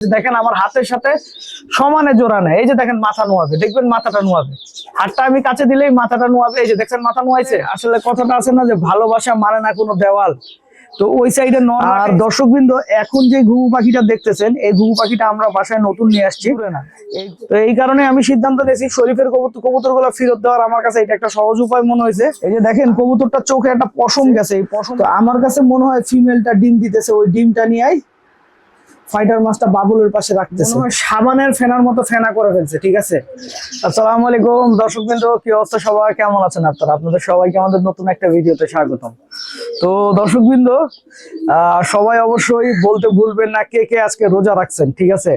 দেখেন আমার হাতের সাথে সমানে জোড়া নেয়। এই যে দেখেন মাথা নোয়াবে দেখবেন মাথাটা নোয়াবে। হাতটা আমি কাছে দিলেই মাথাটা নোয়াবে। এই যে দেখছেন মাথা নোয়াইছে। আসলে কথাটা আছে না যে ভালোবাসা মানে না কোনো দেওয়াল। তো ওই সাইডে আর দর্শকবৃন্দ এখন যে ঘুঘু পাখিটা দেখতেছেন এই ঘুঘু পাখিটা আমরা বাসায় নতুন নিয়ে আসছি। না। এই- তো এই কারণে আমি সিদ্ধান্ত নিয়েছি শরীফের কবুতর কবুতরগুলো ফেরত দেওয়ার আমার কাছে এটা একটা সহজ উপায় মনে হয়েছে। এই যে দেখেন কবুতরটা চোখে একটা পশম গেছে। এই পশম আমার কাছে মনে হয় ফিমেলটা ডিম দিতেছে ওই ডিমটা নিয়ে ফাইটার মাছটা বাবুলের পাশে রাখতেছে। সাবানের ফেনার মতো ফেনা করে ফেলছে, ঠিক আছে? আসসালামু আলাইকুম, দর্শক বিন্দু, কি অবস্থা সবাই? কেমন আছেন আপনারা? আপনাদের সবাইকে আমাদের নতুন একটা ভিডিওতে স্বাগতম। তো দর্শক বিন্দু সবাই অবশ্যই বলতে ভুলবেন না কে কে আজকে রোজা রাখছেন, ঠিক আছে?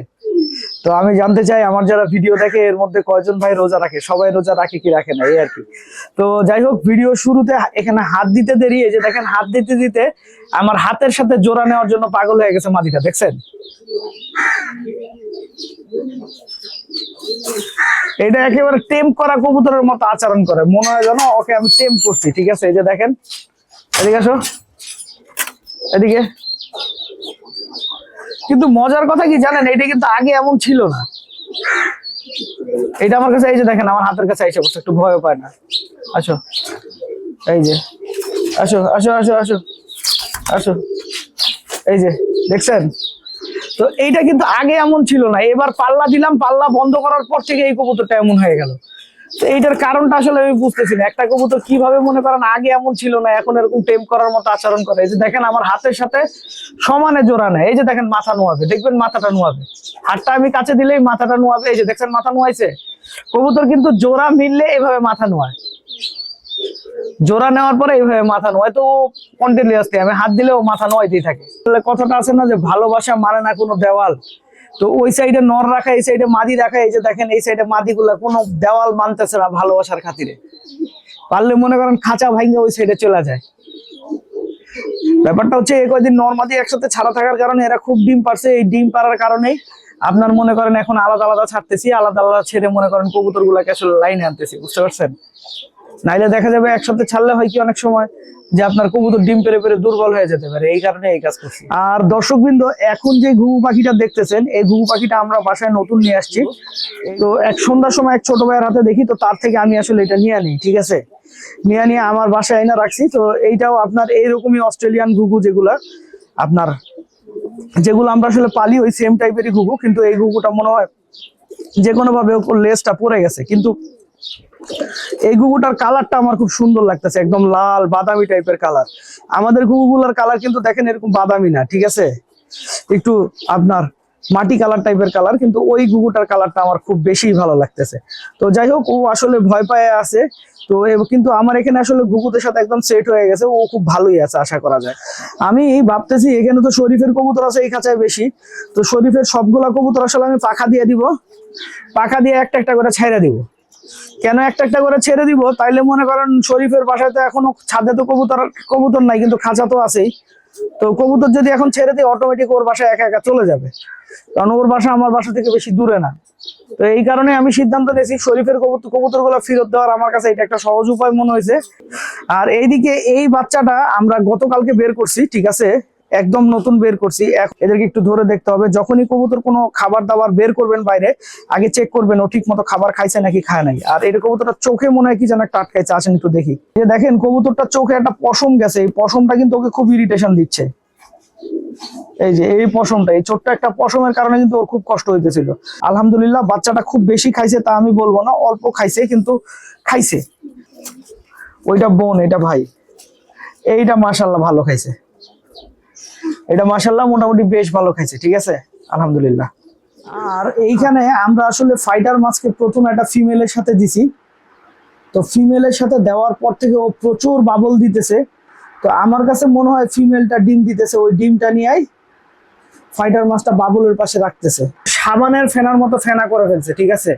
তো আমি জানতে চাই, আমার যারা ভিডিও দেখে, এর মধ্যে কয়জন ভাই রোজা রাখে? সবাই রোজা রাখে কি রাখে না, এই আর কি। তো যাই হোক ভিডিও শুরুতে এখানে হাত দিতে দেরি, এই যে দেখেন, হাত দিতে দিতে আমার হাতের সাথে জোড়া নেওয়ার জন্য পাগল হয়ে গেছে মাদিটা দেখছেন? এটা একেবারে টেম করা কবুতরের মতো আচরণ করে, মনে হয় যেন ওকে আমি টেম করছি, ঠিক আছে? এই যে দেখেন, এদিকে আসো। এদিকে। কিন্তু মজার কথা কি জানেন? এটা কিন্তু আগে এমন ছিল না। এটা আমার কাছে, এই যে দেখেন, আমার হাতের কাছে এসে বসে একটু ভয় পায় না। আসো। এই যে। আসো আসো আসো আসো। আসো। এই যে, দেখছেন? তো এইটা কিন্তু আগে এমন ছিল না। এবার পাল্লা দিলাম, পাল্লা বন্ধ করার পর থেকে এই কবুতরটা এমন হয়ে গেল। এইটার কারণটা আসলে আমি বুঝতেছি না। একটা কবুতর কীভাবে মনে করেন আগে এমন ছিল না, এখন এরকম টেম করার মতো আচরণ করে। এই যে দেখেন আমার হাতের সাথে সমানে জোড়া নেয়। এই যে দেখেন মাথা নোয়াবে। দেখবেন মাথাটা নোয়াবে। হাতটা আমি কাছে দিলেই মাথাটা নোয়াবে। এই যে দেখছেন মাথা নোয়াইছে? কবুতর কিন্তু জোড়া মিললে এভাবে মাথা নোয়ায়। জোড়া নেওয়ার পরে এইভাবে মাথা নোয় তো কন্টিনিউয়াসলি আমি হাত দিলেও মাথা নোয়াইতেই থাকে। তাহলে কথাটা আছে না যে ভালোবাসা মানে না কোনো দেওয়াল? তো ওই সাইডে নর রাখা, এই সাইডে মাদি রাখা, এই যে দেখেন, এই সাইডে মাদি গুলা কোনো দেওয়াল মানতেছে না ভালোবাসার খাতিরে। পারলে মনে করেন খাঁচা ভাঙে ওই সাইডে চলে যায়। ব্যাপারটা হচ্ছে এই কয়দিন নর্মাদি একসাথে ছাড়া থাকার কারণে এরা খুব ডিম পারছে, এই ডিম পারার কারণেই আপনার মনে করেন এখন আলাদা আলাদা ছাড়তেছি, আলাদা আলাদা ছেড়ে মনে করেন কবুতর গুলাকে আসলে লাইনে আনতেছি, বুঝতে পারছেন? নাইলে দেখা যাবে একসাথে ছাড়লে হয় কি অনেক সময় যে আপনার কবুতর ডিম পেরে পেরে দুর্বল হয়ে যেতে পারে, এই কারণে এই কাজ করছি। আর দর্শকবৃন্দ, এখন যে ঘুঘু পাখিটা দেখতেছেন, এই ঘুঘু পাখিটা আমরা বাসায় নতুন নিয়ে আসছি। তো এক সন্ধ্যার সময় এক ছোট ভাইয়ের হাতে দেখি, তো তার থেকে আমি আসলে এটা নিয়ে নিই ঠিক আছে? নিয়ে নিয়ে আমার বাসায় এনে রাখছি। তো এইটাও আপনার এইরকমই অস্ট্রেলিয়ান ঘুঘু যেগুলা, আপনার যেগুলো আমরা আসলে পালি ওই সেম টাইপেরই ঘুঘু, কিন্তু এই ঘুঘুটা মনে হয় যে কোনো ভাবে ওর লেজটা পড়ে গেছে। কিন্তু এই ঘুঘুটার কালারটা আমার খুব সুন্দর লাগতেছে, একদম লাল, বাদামি টাইপের কালার। আমাদের ঘুঘুগুলোর কালার কিন্তু দেখেন এরকম বাদামি না, ঠিক আছে? একটু আপনার মাটি কালার টাইপের কালার, কিন্তু ওই ঘুঘুটার কালারটা আমার খুব বেশি ভালো লাগতেছে। তো যাই হোক, ও আসলে ভয় পায় আছে, তো কিন্তু আমার এখানে আসলে ঘুঘুদের সাথে একদম সেট হয়ে গেছে, ও খুব ভালোই আছে, আশা করা যায়। আমি ভাবতেছি, এখানে তো শরীফের কবুতর আছে, এই খাঁচায় বেশি। তো শরীফের সবগুলা কবুতর আসলে আমি পাখা দিয়ে দিব, পাখা দিয়ে একটা একটা করে ছেড়ে দিব। কেন একটা একটা করে ছেড়ে দিব? তাইলে মনে করেন শরীফের বাসায় তো এখনও ছাদে তো কবুতর কবুতর নাই, কিন্তু খাঁচা তো আছেই। তো কবুতর যদি এখন ছেড়ে দিই অটোমেটিক ওর বাসায় একা একা চলে যাবে। কারণ ওর বাসা আমার বাসা থেকে বেশি দূরে না। তো এই কারণে আমি সিদ্ধান্ত নিয়েছি, শরীফের কবুতর কবুতরগুলো ফেরত দেওয়ার আমার কাছে এটা একটা সহজ উপায় মনে হয়েছে। আর এইদিকে এই বাচ্চাটা আমরা গতকালকে বের করছি, ঠিক আছে? একদম নতুন বের করছি। এদেরকে একটু ধরে দেখতে হবে। যখনই কবুতর কোনো খাবার দাবার বের করবেন বাইরে, আগে চেক করবেন ও ঠিক মতো খাবার খাইছে নাকি খায় নাই। আর এই কবুতরটা চোখে মনে হয় কি যেন একটা আটকাইছে, আসেন একটু দেখি। যে দেখেন, কবুতরটা চোখে একটা পশম গেছে। এই পশমটা কিন্তু ওকে খুব ইরিটেশন দিচ্ছে। এই যে, এই পশমটা, এই ছোট্ট একটা পশমের কারণে কিন্তু ওর খুব কষ্ট হইতেছিল। আলহামদুলিল্লাহ, বাচ্চাটা খুব বেশি খাইছে তা আমি বলব না। অল্প খাইছে, কিন্তু খাইছে। ওইটা বোন, এটা ভাই। এইটা মাশাল্লাহ ভালো খাইছে। এটা মাশাল্লাহ মোটামুটি বেশ ভালো খাইছে, ঠিক আছে? আলহামদুলিল্লাহ। আর এইখানে আমরা আসলে ফাইটার মাছকে প্রথম একটা ফিমেলের সাথে দিছি। তো ফিমেলের সাথে দেওয়ার পর থেকে ও প্রচুর বাবল দিতেছে। তো আমার কাছে মনে হয় ফিমেলটা ডিম দিতেছে, ওই ডিমটা নিয়েই ফাইটার মাছটা বাবলের পাশে রাখতেছে। সাবানের ফেনার মতো ফেনা করে ফেলছে, ঠিক আছে?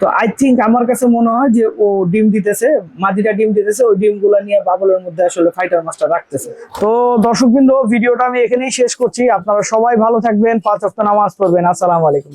তো আই থিঙ্ক আমার কাছে মনে হয় যে ও ডিম দিতেছে মাদিটা ডিম দিতেছে, ওই ডিমগুলা নিয়ে বাবলের মধ্যে আসলে ফাইটার মাছটা রাখতেছে। তো দর্শকবৃন্দ ভিডিওটা আমি এখানেই শেষ করছি। আপনারা সবাই ভালো থাকবেন, পাঁচ অক্ট নামাজ পড়বেন। আসসালাম আলাইকুম।